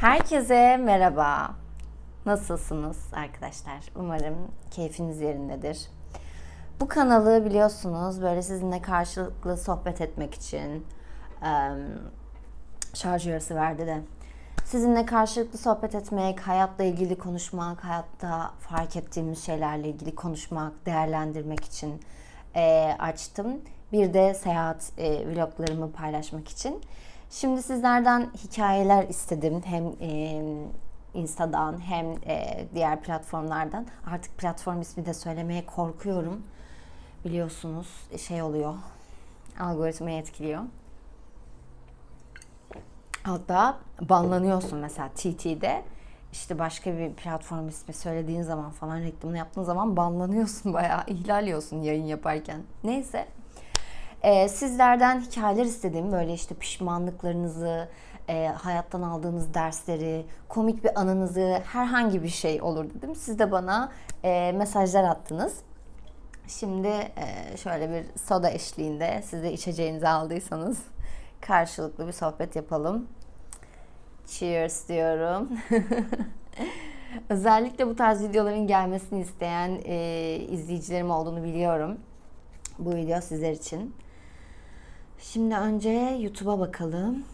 Herkese merhaba. Nasılsınız arkadaşlar? Umarım keyfiniz yerindedir. Bu kanalı biliyorsunuz böyle sizinle karşılıklı sohbet etmek için şarj yarısı verdi de sizinle karşılıklı sohbet etmek, hayatla ilgili konuşmak, hayatta fark ettiğimiz şeylerle ilgili konuşmak, değerlendirmek için açtım. Bir de seyahat vloglarımı paylaşmak için. Şimdi sizlerden hikayeler istedim. Hem eee, Insta'dan hem eee, diğer platformlardan. Artık platform ismi de söylemeye korkuyorum. Biliyorsunuz şey oluyor. Algoritmayı etkiliyor. Hatta banlanıyorsun mesela TT'de. İşte başka bir platform ismi söylediğin zaman falan reklamını yaptığın zaman banlanıyorsun bayağı ihlal yiyorsun yayın yaparken. Neyse. Ee, sizlerden hikayeler istedim. Böyle işte pişmanlıklarınızı, e, hayattan aldığınız dersleri, komik bir anınızı, herhangi bir şey olur dedim. Siz de bana e, mesajlar attınız. Şimdi e, şöyle bir soda eşliğinde siz de içeceğinizi aldıysanız karşılıklı bir sohbet yapalım. Cheers diyorum. Özellikle bu tarz videoların gelmesini isteyen e, izleyicilerim olduğunu biliyorum. Bu video sizler için. Şimdi önce YouTube'a bakalım.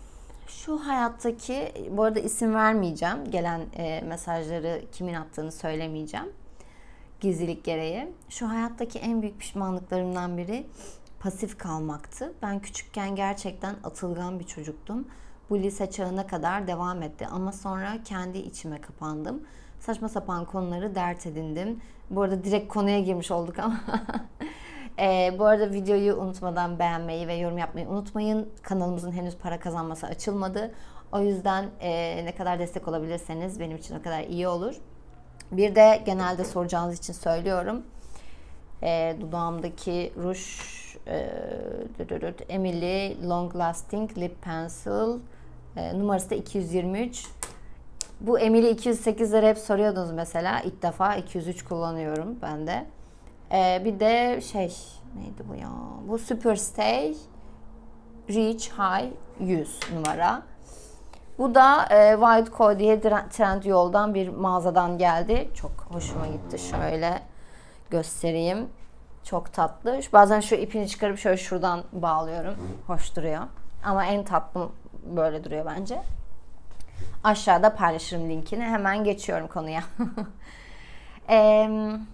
Şu hayattaki, bu arada isim vermeyeceğim. Gelen e, mesajları kimin attığını söylemeyeceğim. Gizlilik gereği. Şu hayattaki en büyük pişmanlıklarımdan biri pasif kalmaktı. Ben küçükken gerçekten atılgan bir çocuktum. Bu lise çağına kadar devam etti ama sonra kendi içime kapandım. Saçma sapan konuları dert edindim. Bu arada direkt konuya girmiş olduk ama. Ee, bu arada videoyu unutmadan beğenmeyi ve yorum yapmayı unutmayın. Kanalımızın henüz para kazanması açılmadı. O yüzden e, ne kadar destek olabilirseniz benim için o kadar iyi olur. Bir de genelde soracağınız için söylüyorum. E, dudağımdaki ruj e, Emily Long Lasting Lip Pencil e, numarası da 223. Bu Emily 208'leri hep soruyordunuz mesela. İlk defa 203 kullanıyorum ben de. E, bir de şey neydi bu ya? Bu Superstay Reach High 100 numara. Bu da e, Wildco diye Trend Yol'dan bir mağazadan geldi. Çok hoşuma gitti. Şöyle göstereyim. Çok tatlı. Bazen şu ipini çıkarıp şöyle şuradan bağlıyorum. Hoş duruyor. Ama en tatlı böyle duruyor bence. Aşağıda paylaşırım linkini. Hemen geçiyorum konuya. Em,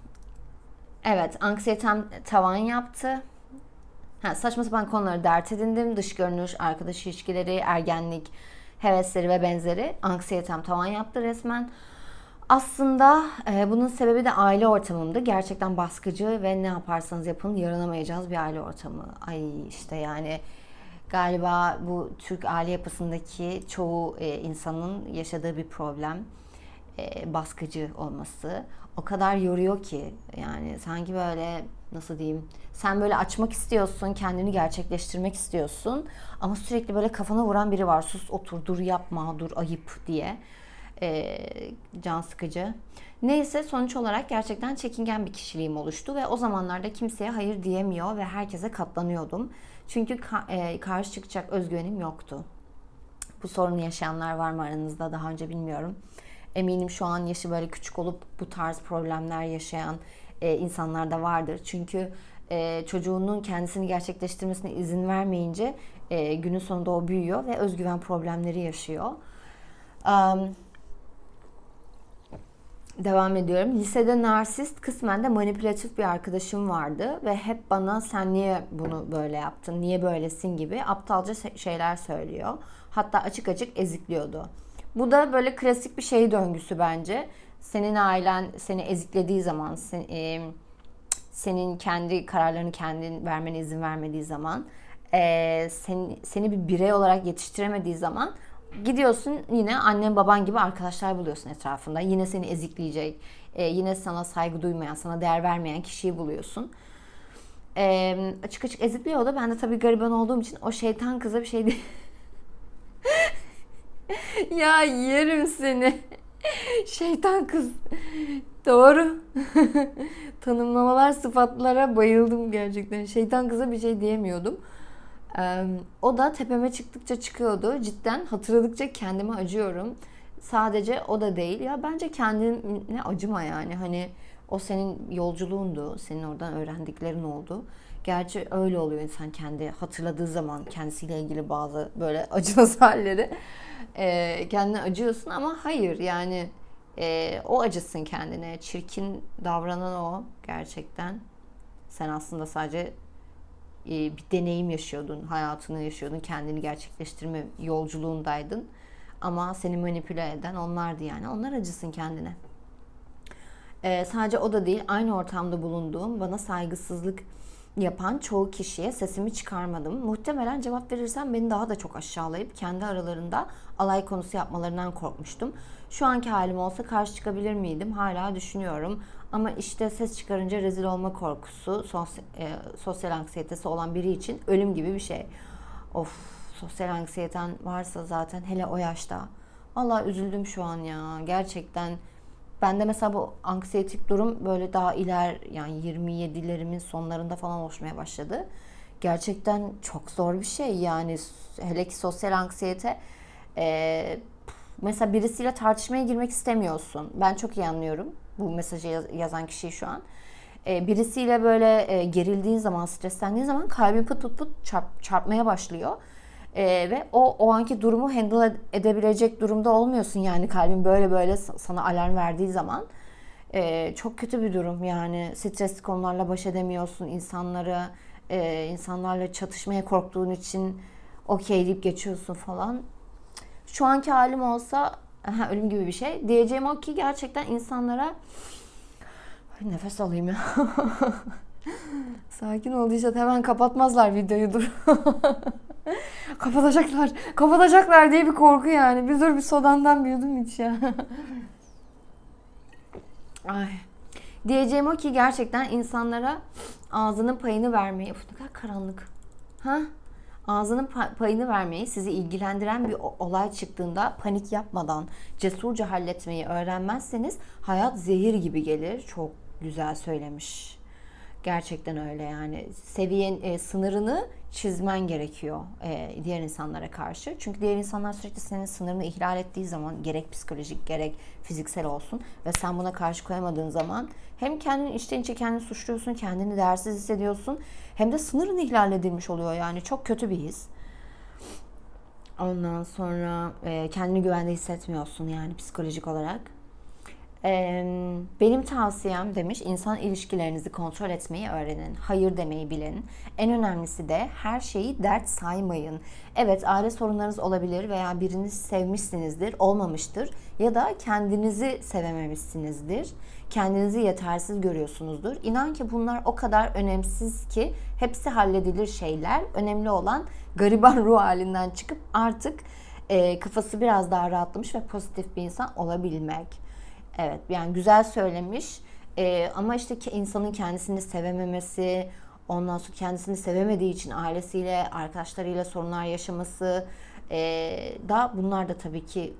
evet, anksiyetem tavan yaptı. Ha, saçma sapan konuları dert edindim. Dış görünüş, arkadaş ilişkileri, ergenlik, hevesleri ve benzeri. Anksiyetem tavan yaptı resmen. Aslında e, bunun sebebi de aile ortamımdı. Gerçekten baskıcı ve ne yaparsanız yapın yaranamayacağınız bir aile ortamı. Ay işte yani galiba bu Türk aile yapısındaki çoğu e, insanın yaşadığı bir problem. E, baskıcı olması. O kadar yoruyor ki yani sanki böyle nasıl diyeyim sen böyle açmak istiyorsun kendini gerçekleştirmek istiyorsun ama sürekli böyle kafana vuran biri var sus otur dur yapma dur ayıp diye e, can sıkıcı. Neyse sonuç olarak gerçekten çekingen bir kişiliğim oluştu ve o zamanlarda kimseye hayır diyemiyor ve herkese katlanıyordum. Çünkü ka- e, karşı çıkacak özgüvenim yoktu. Bu sorunu yaşayanlar var mı aranızda daha önce bilmiyorum. Eminim şu an yaşı böyle küçük olup bu tarz problemler yaşayan e, insanlar da vardır. Çünkü e, çocuğunun kendisini gerçekleştirmesine izin vermeyince e, günün sonunda o büyüyor ve özgüven problemleri yaşıyor. Um, Devam ediyorum. Lisede narsist, kısmen de manipülatif bir arkadaşım vardı ve hep bana sen niye bunu böyle yaptın, niye böylesin gibi aptalca şeyler söylüyor. Hatta açık açık ezikliyordu. Bu da böyle klasik bir şey döngüsü bence. Senin ailen seni eziklediği zaman, sen- e, senin kendi kararlarını kendin vermene izin vermediği zaman, e, seni, seni bir birey olarak yetiştiremediği zaman gidiyorsun yine annen baban gibi arkadaşlar buluyorsun etrafında. Yine seni ezikleyecek, e, yine sana saygı duymayan, sana değer vermeyen kişiyi buluyorsun. E, açık açık ezikliyordu. Ben de tabii gariban olduğum için o şeytan kıza bir şey değil. ya yerim seni. Şeytan kız. Doğru. Tanımlamalar, sıfatlara bayıldım gerçekten. Şeytan kıza bir şey diyemiyordum. Ee, o da tepeme çıktıkça çıkıyordu. Cidden hatırladıkça kendime acıyorum. sadece o da değil. Ya bence kendine acıma yani. Hani o senin yolculuğundu. Senin oradan öğrendiklerin oldu. Gerçi öyle oluyor insan kendi hatırladığı zaman kendisiyle ilgili bazı böyle acınası halleri. E, kendine acıyorsun ama hayır yani e, o acısın kendine. Çirkin davranan o gerçekten. Sen aslında sadece e, bir deneyim yaşıyordun, hayatını yaşıyordun, kendini gerçekleştirme yolculuğundaydın. Ama seni manipüle eden onlardı yani. Onlar acısın kendine. Ee, sadece o da değil, aynı ortamda bulunduğum, bana saygısızlık yapan çoğu kişiye sesimi çıkarmadım. Muhtemelen cevap verirsem beni daha da çok aşağılayıp kendi aralarında alay konusu yapmalarından korkmuştum. Şu anki halim olsa karşı çıkabilir miydim? Hala düşünüyorum. Ama işte ses çıkarınca rezil olma korkusu, sosyal, e, sosyal anksiyetesi olan biri için ölüm gibi bir şey. Of, sosyal anksiyeten varsa zaten hele o yaşta. Vallahi üzüldüm şu an ya. Gerçekten Bende mesela bu anksiyetik durum böyle daha iler yani 27'lerimin sonlarında falan oluşmaya başladı. Gerçekten çok zor bir şey yani hele ki sosyal anksiyete e, mesela birisiyle tartışmaya girmek istemiyorsun. Ben çok iyi anlıyorum bu mesajı yaz- yazan kişiyi şu an. E, birisiyle böyle e, gerildiğin zaman, streslendiğin zaman kalbin pıt pıt pıt çarp, çarpmaya başlıyor. Ee, ve o o anki durumu handle edebilecek durumda olmuyorsun yani. Kalbin böyle böyle sana alarm verdiği zaman Ee, çok kötü bir durum. Yani stresli konularla baş edemiyorsun. İnsanları e, insanlarla çatışmaya korktuğun için okey deyip geçiyorsun falan. Şu anki halim olsa aha, ölüm gibi bir şey. Diyeceğim o ki gerçekten insanlara nefes alayım ya. Sakin ol Dişat hemen kapatmazlar videoyu dur kapatacaklar, kapatacaklar diye bir korku yani. Bir dur bir sodandan bir yudum iç ya. Ay. Diyeceğim o ki gerçekten insanlara ağzının payını vermeyi... Uf ne kadar karanlık. Ha? Ağzının payını vermeyi, sizi ilgilendiren bir olay çıktığında panik yapmadan cesurca halletmeyi öğrenmezseniz hayat zehir gibi gelir. Çok güzel söylemiş. Gerçekten öyle yani. Seviyen e, sınırını çizmen gerekiyor e, diğer insanlara karşı. Çünkü diğer insanlar sürekli senin sınırını ihlal ettiği zaman gerek psikolojik gerek fiziksel olsun ve sen buna karşı koyamadığın zaman hem kendini içten içe kendini suçluyorsun, kendini değersiz hissediyorsun hem de sınırın ihlal edilmiş oluyor yani çok kötü bir his. Ondan sonra e, kendini güvende hissetmiyorsun yani psikolojik olarak. Benim tavsiyem demiş insan ilişkilerinizi kontrol etmeyi öğrenin. Hayır demeyi bilin. En önemlisi de her şeyi dert saymayın. Evet aile sorunlarınız olabilir veya birini sevmişsinizdir, olmamıştır ya da kendinizi sevememişsinizdir. Kendinizi yetersiz görüyorsunuzdur. İnan ki bunlar o kadar önemsiz ki hepsi halledilir şeyler. Önemli olan gariban ruh halinden çıkıp artık e, kafası biraz daha rahatlamış ve pozitif bir insan olabilmek. Evet yani güzel söylemiş. Ee, ama işte ki insanın kendisini sevememesi, ondan sonra kendisini sevemediği için ailesiyle, arkadaşlarıyla sorunlar yaşaması e, da bunlar da tabii ki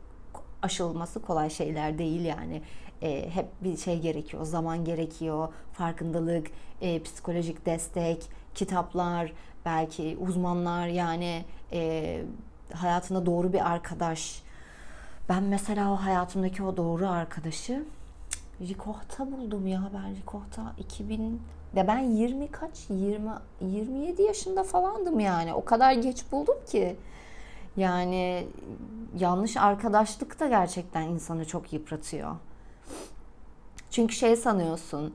aşılması kolay şeyler değil yani. E, hep bir şey gerekiyor, zaman gerekiyor, farkındalık, e, psikolojik destek, kitaplar, belki uzmanlar yani e, hayatında doğru bir arkadaş, ben mesela o hayatımdaki o doğru arkadaşı Rikoh'ta buldum ya ben Rikoh'ta 2000 de ben 20 kaç 20 27 yaşında falandım yani. O kadar geç buldum ki. Yani yanlış arkadaşlık da gerçekten insanı çok yıpratıyor. Çünkü şey sanıyorsun.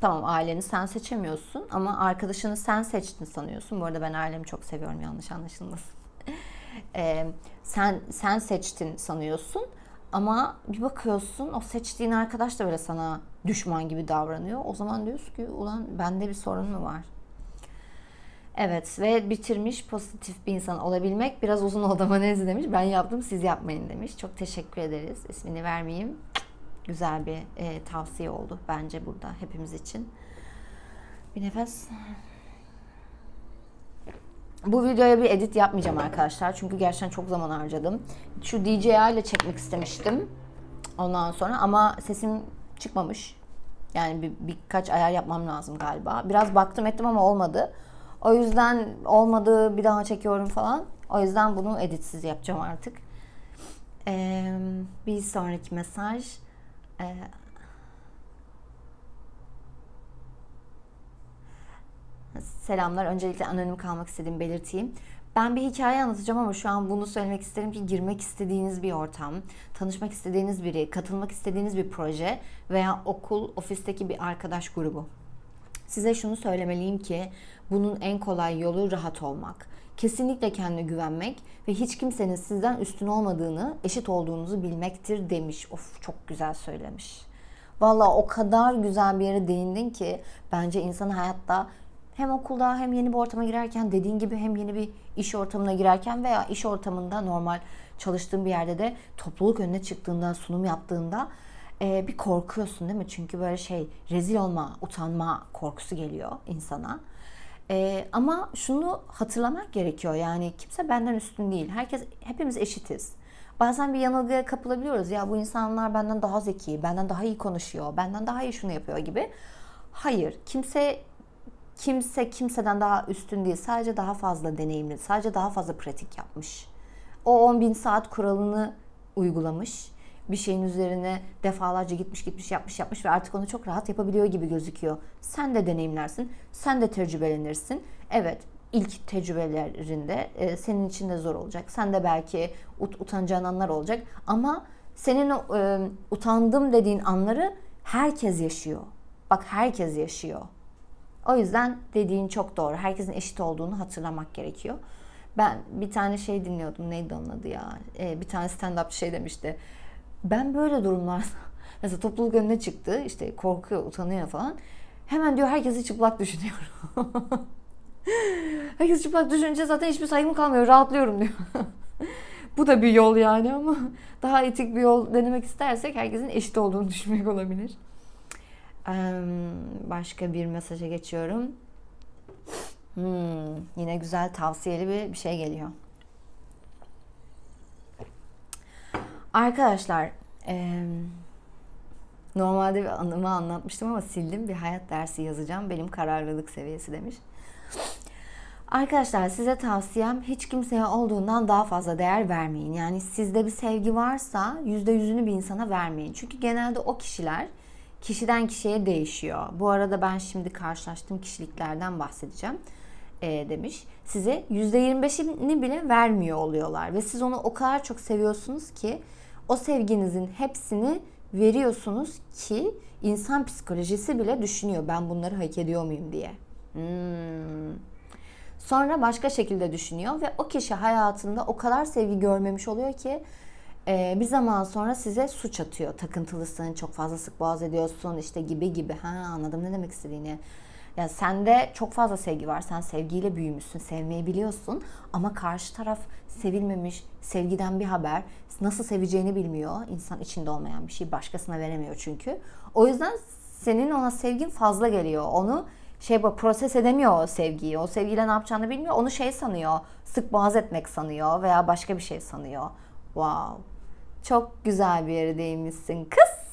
Tamam aileni sen seçemiyorsun ama arkadaşını sen seçtin sanıyorsun. Bu arada ben ailemi çok seviyorum yanlış anlaşılmasın e, sen sen seçtin sanıyorsun ama bir bakıyorsun o seçtiğin arkadaş da böyle sana düşman gibi davranıyor. O zaman diyorsun ki ulan bende bir sorun mu var? Evet ve bitirmiş pozitif bir insan olabilmek biraz uzun oldu ama neyse demiş. Ben yaptım siz yapmayın demiş. Çok teşekkür ederiz. İsmini vermeyeyim. Güzel bir e, tavsiye oldu bence burada hepimiz için. Bir nefes. Bu videoya bir edit yapmayacağım arkadaşlar. Çünkü gerçekten çok zaman harcadım. Şu DJI ile çekmek istemiştim. Ondan sonra ama sesim çıkmamış. Yani bir, birkaç ayar yapmam lazım galiba. Biraz baktım ettim ama olmadı. O yüzden olmadı bir daha çekiyorum falan. O yüzden bunu editsiz yapacağım artık. Ee, bir sonraki mesaj. Ee, Selamlar. Öncelikle anonim kalmak istediğimi belirteyim. Ben bir hikaye anlatacağım ama şu an bunu söylemek isterim ki girmek istediğiniz bir ortam, tanışmak istediğiniz biri, katılmak istediğiniz bir proje veya okul, ofisteki bir arkadaş grubu. Size şunu söylemeliyim ki bunun en kolay yolu rahat olmak. Kesinlikle kendine güvenmek ve hiç kimsenin sizden üstün olmadığını, eşit olduğunuzu bilmektir demiş. Of çok güzel söylemiş. Valla o kadar güzel bir yere değindin ki bence insan hayatta hem okulda hem yeni bir ortama girerken dediğin gibi hem yeni bir iş ortamına girerken veya iş ortamında normal çalıştığın bir yerde de topluluk önüne çıktığında, sunum yaptığında e, bir korkuyorsun değil mi? Çünkü böyle şey rezil olma, utanma korkusu geliyor insana. E, ama şunu hatırlamak gerekiyor yani kimse benden üstün değil. Herkes, hepimiz eşitiz. Bazen bir yanılgıya kapılabiliyoruz. Ya bu insanlar benden daha zeki, benden daha iyi konuşuyor, benden daha iyi şunu yapıyor gibi. Hayır, kimse kimse kimseden daha üstün değil. Sadece daha fazla deneyimli, sadece daha fazla pratik yapmış. O 10 bin saat kuralını uygulamış. Bir şeyin üzerine defalarca gitmiş gitmiş yapmış yapmış ve artık onu çok rahat yapabiliyor gibi gözüküyor. Sen de deneyimlersin, sen de tecrübelenirsin. Evet, ilk tecrübelerinde e, senin için de zor olacak. Sen de belki ut- utanacağın anlar olacak. Ama senin o, e, utandım dediğin anları herkes yaşıyor. Bak herkes yaşıyor. O yüzden dediğin çok doğru. Herkesin eşit olduğunu hatırlamak gerekiyor. Ben bir tane şey dinliyordum. Neydi onun adı ya? Ee, bir tane stand-up şey demişti. Ben böyle durumlarda mesela topluluk önüne çıktı. işte korkuyor, utanıyor falan. Hemen diyor herkesi çıplak düşünüyorum. Herkes çıplak düşününce zaten hiçbir saygım kalmıyor. Rahatlıyorum diyor. Bu da bir yol yani ama daha etik bir yol denemek istersek herkesin eşit olduğunu düşünmek olabilir. Başka bir mesaja geçiyorum. Hmm, yine güzel tavsiyeli bir, bir şey geliyor. Arkadaşlar, e, normalde bir anımı anlatmıştım ama sildim. Bir hayat dersi yazacağım. Benim kararlılık seviyesi demiş. Arkadaşlar size tavsiyem hiç kimseye olduğundan daha fazla değer vermeyin. Yani sizde bir sevgi varsa yüzde yüzünü bir insana vermeyin. Çünkü genelde o kişiler kişiden kişiye değişiyor. Bu arada ben şimdi karşılaştığım kişiliklerden bahsedeceğim e, demiş. Size %25'ini bile vermiyor oluyorlar ve siz onu o kadar çok seviyorsunuz ki o sevginizin hepsini veriyorsunuz ki insan psikolojisi bile düşünüyor ben bunları hak ediyor muyum diye. Hmm. Sonra başka şekilde düşünüyor ve o kişi hayatında o kadar sevgi görmemiş oluyor ki e, bir zaman sonra size suç atıyor. Takıntılısın, çok fazla sık boğaz ediyorsun işte gibi gibi. Ha anladım ne demek istediğini. Yani sende çok fazla sevgi var. Sen sevgiyle büyümüşsün, sevmeyi biliyorsun. Ama karşı taraf sevilmemiş, sevgiden bir haber. Nasıl seveceğini bilmiyor. İnsan içinde olmayan bir şey. Başkasına veremiyor çünkü. O yüzden senin ona sevgin fazla geliyor. Onu şey bu proses edemiyor o sevgiyi. O sevgiyle ne yapacağını bilmiyor. Onu şey sanıyor. Sık boğaz etmek sanıyor veya başka bir şey sanıyor. Wow. Çok güzel bir yere değinmişsin kız.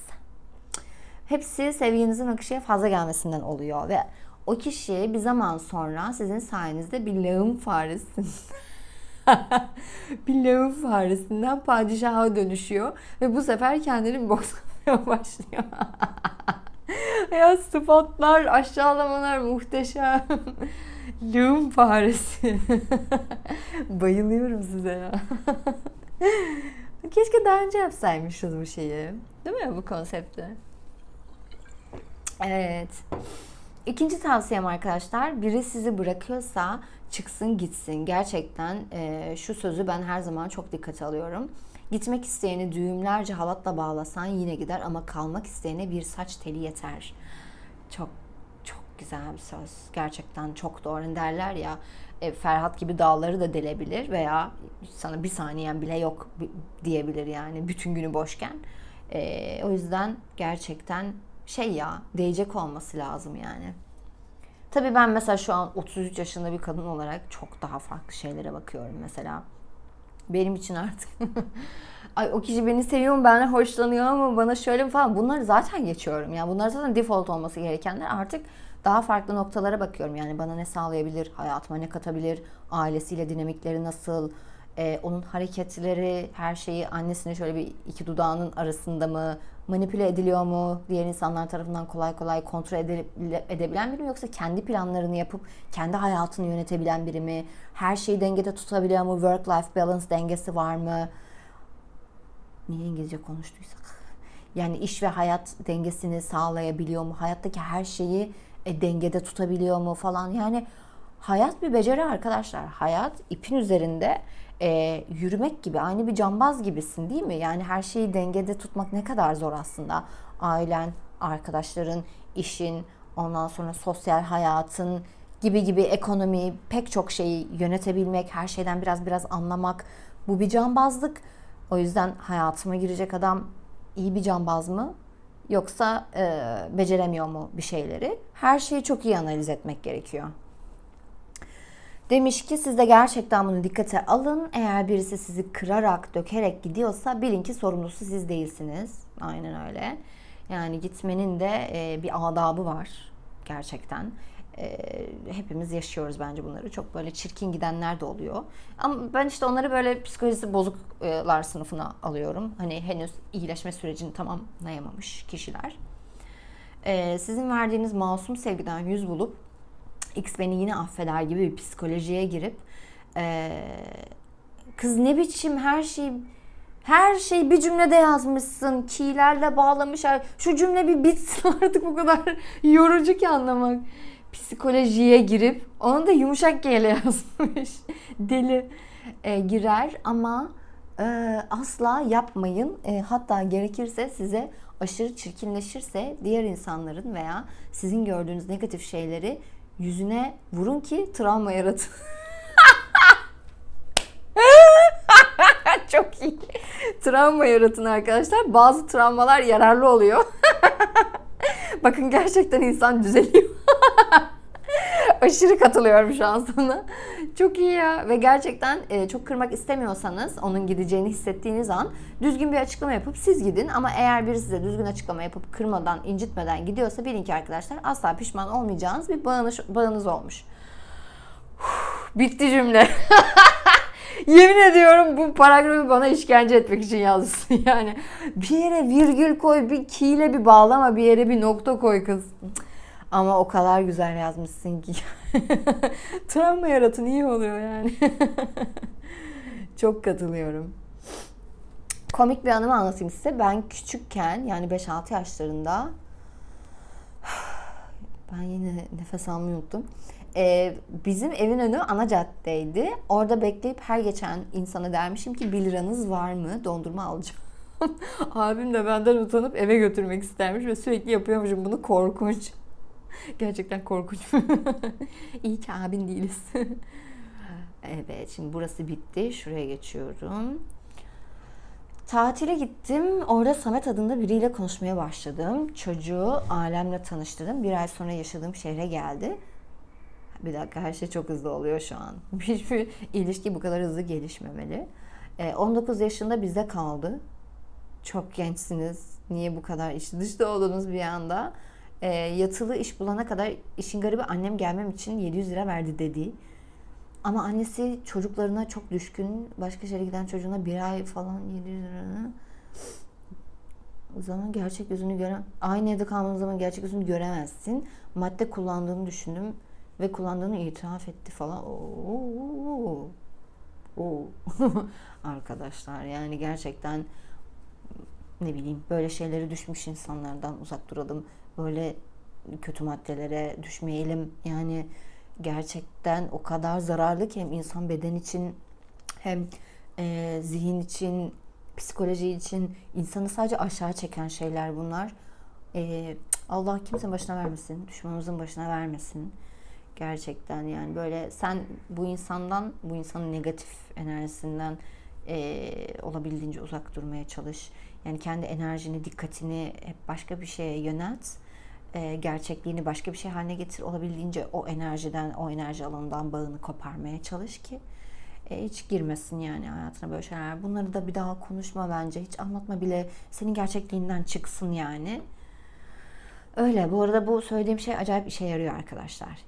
Hepsi sevginizin akışıya fazla gelmesinden oluyor ve o kişi bir zaman sonra sizin sayenizde bir lağım faresi bir lağım faresinden padişaha dönüşüyor ve bu sefer kendini bokslamaya başlıyor. ya sıfatlar, aşağılamalar muhteşem. lağım faresi. Bayılıyorum size ya. Keşke daha önce yapsaymışız bu şeyi. Değil mi bu konsepti? Evet. İkinci tavsiyem arkadaşlar, biri sizi bırakıyorsa çıksın gitsin. Gerçekten e, şu sözü ben her zaman çok dikkate alıyorum. Gitmek isteyeni düğümlerce halatla bağlasan yine gider ama kalmak isteyene bir saç teli yeter. Çok güzel bir söz. Gerçekten çok doğru derler ya. E, Ferhat gibi dağları da delebilir veya sana bir saniyen bile yok diyebilir yani bütün günü boşken. E, o yüzden gerçekten şey ya değecek olması lazım yani. Tabii ben mesela şu an 33 yaşında bir kadın olarak çok daha farklı şeylere bakıyorum mesela. Benim için artık ay o kişi beni seviyor mu, benden hoşlanıyor mu, bana şöyle mi falan bunları zaten geçiyorum. Yani bunlar zaten default olması gerekenler. Artık daha farklı noktalara bakıyorum. Yani bana ne sağlayabilir, hayatıma ne katabilir, ailesiyle dinamikleri nasıl, e, onun hareketleri, her şeyi annesine şöyle bir iki dudağının arasında mı manipüle ediliyor mu? Diğer insanlar tarafından kolay kolay kontrol edile- edebilen biri mi? Yoksa kendi planlarını yapıp kendi hayatını yönetebilen biri mi? Her şeyi dengede tutabiliyor mu? Work-life balance dengesi var mı? Niye İngilizce konuştuysak? Yani iş ve hayat dengesini sağlayabiliyor mu? Hayattaki her şeyi e, dengede tutabiliyor mu falan? Yani hayat bir beceri arkadaşlar. Hayat ipin üzerinde e, yürümek gibi, aynı bir cambaz gibisin değil mi? Yani her şeyi dengede tutmak ne kadar zor aslında. Ailen, arkadaşların, işin, ondan sonra sosyal hayatın gibi gibi ekonomi, pek çok şeyi yönetebilmek, her şeyden biraz biraz anlamak. Bu bir cambazlık. O yüzden hayatıma girecek adam iyi bir cambaz mı? Yoksa e, beceremiyor mu bir şeyleri? Her şeyi çok iyi analiz etmek gerekiyor. Demiş ki siz de gerçekten bunu dikkate alın. Eğer birisi sizi kırarak, dökerek gidiyorsa bilin ki sorumlusu siz değilsiniz. Aynen öyle. Yani gitmenin de e, bir adabı var gerçekten. E, hepimiz yaşıyoruz bence bunları. Çok böyle çirkin gidenler de oluyor. Ama ben işte onları böyle psikolojisi bozuklar sınıfına alıyorum. Hani henüz iyileşme sürecini tamamlayamamış kişiler. E, sizin verdiğiniz masum sevgiden yüz bulup X beni yine affeder gibi bir psikolojiye girip e, kız ne biçim her şey her şey bir cümlede yazmışsın. Ki'lerle bağlamış. Şu cümle bir bitsin artık bu kadar yorucu ki anlamak. Psikolojiye girip onu da yumuşak G yazmış. Deli e, girer ama e, asla yapmayın. E, hatta gerekirse size aşırı çirkinleşirse diğer insanların veya sizin gördüğünüz negatif şeyleri yüzüne vurun ki travma yaratın. Çok iyi. Travma yaratın arkadaşlar. Bazı travmalar yararlı oluyor. Bakın gerçekten insan düzeliyor. Aşırı katılıyorum şu an sana. Çok iyi ya. Ve gerçekten e, çok kırmak istemiyorsanız onun gideceğini hissettiğiniz an düzgün bir açıklama yapıp siz gidin. Ama eğer biri size düzgün açıklama yapıp kırmadan, incitmeden gidiyorsa bilin ki arkadaşlar asla pişman olmayacağınız bir bağınız, bağınız olmuş. Bitti cümle. Yemin ediyorum bu paragrafı bana işkence etmek için yazmışsın yani. Bir yere virgül koy, bir kiyle bir bağlama, bir yere bir nokta koy kız. Ama o kadar güzel yazmışsın ki. Travma yaratın iyi oluyor yani. Çok katılıyorum. Komik bir anımı anlatayım size. Ben küçükken yani 5-6 yaşlarında ben yine nefes almayı unuttum. Ee, bizim evin önü ana caddeydi. Orada bekleyip her geçen insana dermişim ki 1 liranız var mı? Dondurma alacağım. Abim de benden utanıp eve götürmek istermiş ve sürekli yapıyormuşum bunu korkunç. Gerçekten korkunç. İyi ki abin değiliz. evet şimdi burası bitti. Şuraya geçiyorum. Tatile gittim. Orada Samet adında biriyle konuşmaya başladım. Çocuğu ailemle tanıştırdım. Bir ay sonra yaşadığım şehre geldi. Bir dakika her şey çok hızlı oluyor şu an. Hiçbir ilişki bu kadar hızlı gelişmemeli. 19 yaşında bizde kaldı. Çok gençsiniz. Niye bu kadar iş dışta oldunuz bir anda? E, yatılı iş bulana kadar işin garibi annem gelmem için 700 lira verdi dedi. Ama annesi çocuklarına çok düşkün. Başka şehre giden çocuğuna bir ay falan 700 lira. O zaman gerçek yüzünü gören aynı evde kaldığın zaman gerçek yüzünü göremezsin. Madde kullandığını düşündüm ve kullandığını itiraf etti falan. Oo. Oo. Arkadaşlar yani gerçekten ne bileyim böyle şeylere düşmüş insanlardan uzak duralım böyle kötü maddelere düşmeyelim. Yani gerçekten o kadar zararlı ki hem insan beden için hem e, zihin için, psikoloji için insanı sadece aşağı çeken şeyler bunlar. E, Allah kimse başına vermesin, düşmanımızın başına vermesin. Gerçekten yani böyle sen bu insandan, bu insanın negatif enerjisinden e, olabildiğince uzak durmaya çalış. Yani kendi enerjini, dikkatini hep başka bir şeye yönelt. E, gerçekliğini başka bir şey haline getir. Olabildiğince o enerjiden, o enerji alanından bağını koparmaya çalış ki e, hiç girmesin yani hayatına böyle şeyler. Bunları da bir daha konuşma bence. Hiç anlatma bile. Senin gerçekliğinden çıksın yani. Öyle. Bu arada bu söylediğim şey acayip işe yarıyor arkadaşlar.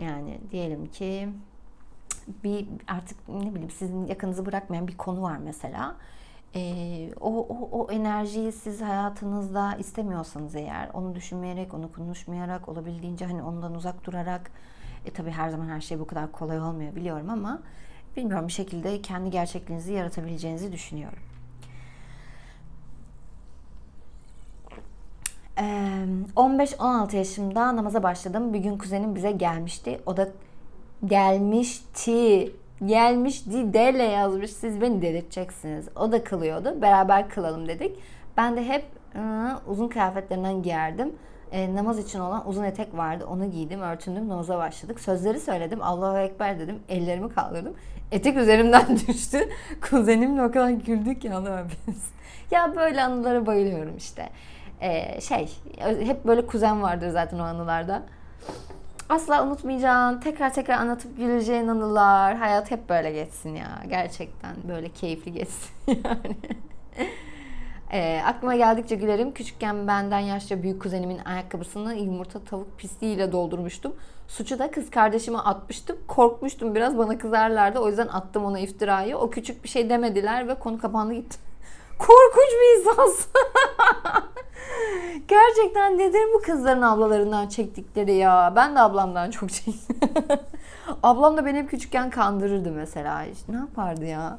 Yani diyelim ki bir artık ne bileyim sizin yakınınızı bırakmayan bir konu var mesela. Ee, o, o, o enerjiyi siz hayatınızda istemiyorsanız eğer onu düşünmeyerek, onu konuşmayarak, olabildiğince hani ondan uzak durarak e tabii her zaman her şey bu kadar kolay olmuyor biliyorum ama bilmiyorum bir şekilde kendi gerçekliğinizi yaratabileceğinizi düşünüyorum. Ee, 15-16 yaşımda namaza başladım. Bir gün kuzenim bize gelmişti. O da gelmişti. Gelmişti dele yazmış. Siz beni delirteceksiniz. O da kılıyordu. Beraber kılalım dedik. Ben de hep ıı, uzun kıyafetlerinden giyerdim. E, namaz için olan uzun etek vardı. Onu giydim, örtündüm, namaza başladık. Sözleri söyledim. Allahu Ekber dedim. Ellerimi kaldırdım. Etek üzerimden düştü. Kuzenimle o kadar güldük Allah'ım biz. Ya böyle anılara bayılıyorum işte. E, şey, hep böyle kuzen vardır zaten o anılarda. Asla unutmayacağın, tekrar tekrar anlatıp güleceğin anılar. Hayat hep böyle geçsin ya. Gerçekten böyle keyifli geçsin yani. E, aklıma geldikçe gülerim. Küçükken benden yaşça büyük kuzenimin ayakkabısını yumurta tavuk pisliğiyle doldurmuştum. Suçu da kız kardeşime atmıştım. Korkmuştum biraz bana kızarlardı. O yüzden attım ona iftirayı. O küçük bir şey demediler ve konu kapandı gitti. Korkunç bir insansın. Gerçekten nedir bu kızların ablalarından çektikleri ya? Ben de ablamdan çok çektim. Ablam da beni hep küçükken kandırırdı mesela. İşte ne yapardı ya?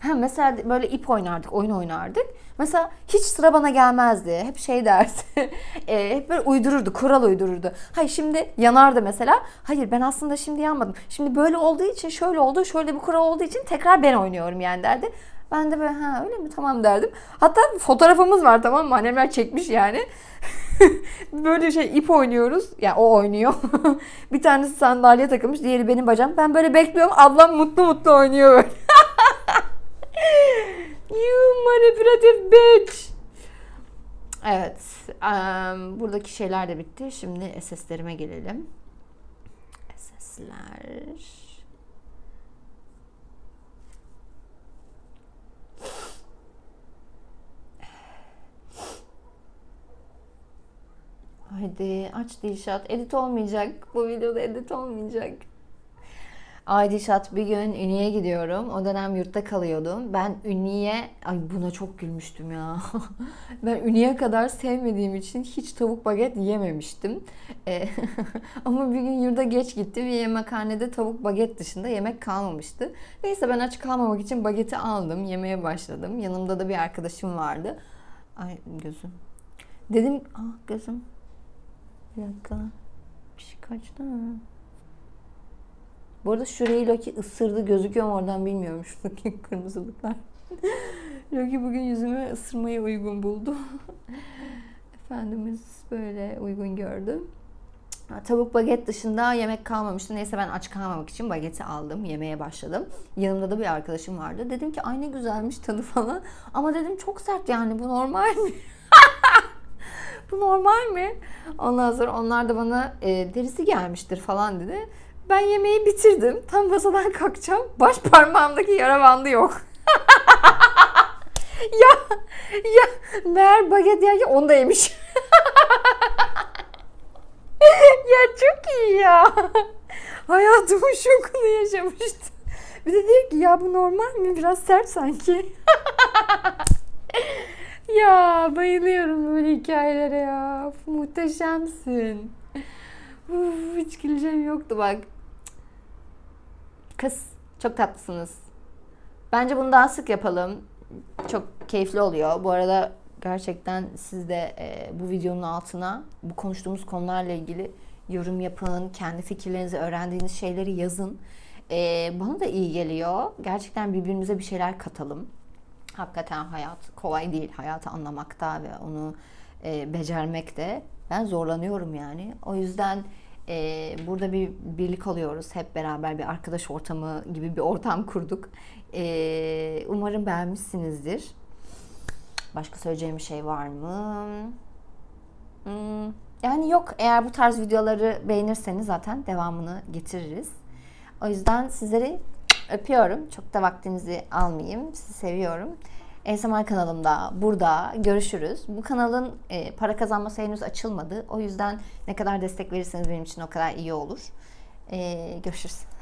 Ha, mesela böyle ip oynardık, oyun oynardık. Mesela hiç sıra bana gelmezdi. Hep şey derdi. e, hep böyle uydururdu, kural uydururdu. Hayır şimdi yanardı mesela. Hayır ben aslında şimdi yanmadım. Şimdi böyle olduğu için şöyle oldu, şöyle bir kural olduğu için tekrar ben oynuyorum yani derdi. Ben de böyle ha öyle mi tamam derdim. Hatta fotoğrafımız var tamam mı? Annemler çekmiş yani. böyle şey ip oynuyoruz. Yani o oynuyor. bir tanesi sandalye takılmış, diğeri benim bacağım. Ben böyle bekliyorum. Ablam mutlu mutlu oynuyor böyle. you manipulative bitch. Evet. Um, buradaki şeyler de bitti. Şimdi SS'lerime gelelim. SS'ler. Haydi aç Dilşat. Edit olmayacak. Bu videoda edit olmayacak. Ay Dilşat bir gün Ünye'ye gidiyorum. O dönem yurtta kalıyordum. Ben Ünye'ye... Ay buna çok gülmüştüm ya. ben Ünye'ye kadar sevmediğim için hiç tavuk baget yememiştim. E, ama bir gün yurda geç gitti ve yemekhanede tavuk baget dışında yemek kalmamıştı. Neyse ben aç kalmamak için bageti aldım. Yemeye başladım. Yanımda da bir arkadaşım vardı. Ay gözüm. Dedim ah gözüm. Bir dakika. Bir şey kaçtı mı? Bu arada şurayı Loki ısırdı. Gözüküyor mu oradan bilmiyorum şuradaki kırmızılıklar. Loki bugün yüzümü ısırmayı uygun buldu. Efendimiz böyle uygun gördü. Tavuk baget dışında yemek kalmamıştı. Neyse ben aç kalmamak için bageti aldım. Yemeye başladım. Yanımda da bir arkadaşım vardı. Dedim ki ay ne güzelmiş tadı falan. Ama dedim çok sert yani bu normal mi? Bu normal mi? Ondan sonra onlar da bana e, derisi gelmiştir falan dedi. Ben yemeği bitirdim. Tam masadan kalkacağım. Baş parmağımdaki yara bandı yok. ya ya meğer baget yerken onu da yemiş. ya çok iyi ya. Hayatımın şokunu yaşamıştım. Bir de diyor ki ya bu normal mi? Biraz sert sanki. ya bayılıyorum böyle hikayelere ya. Muhteşemsin. Uf, hiç güleceğim yoktu bak. Kız çok tatlısınız. Bence bunu daha sık yapalım. Çok keyifli oluyor. Bu arada gerçekten siz de e, bu videonun altına bu konuştuğumuz konularla ilgili yorum yapın. Kendi fikirlerinizi, öğrendiğiniz şeyleri yazın. E, bana da iyi geliyor. Gerçekten birbirimize bir şeyler katalım. Hakikaten hayat kolay değil. Hayatı anlamakta ve onu e, becermekte. Ben zorlanıyorum yani. O yüzden e, burada bir birlik oluyoruz. Hep beraber bir arkadaş ortamı gibi bir ortam kurduk. E, umarım beğenmişsinizdir. Başka söyleyeceğim bir şey var mı? Hmm, yani yok. Eğer bu tarz videoları beğenirseniz zaten devamını getiririz. O yüzden sizleri öpüyorum. Çok da vaktinizi almayayım. Sizi seviyorum. ASMR kanalımda burada görüşürüz. Bu kanalın e, para kazanması henüz açılmadı. O yüzden ne kadar destek verirseniz benim için o kadar iyi olur. E, görüşürüz.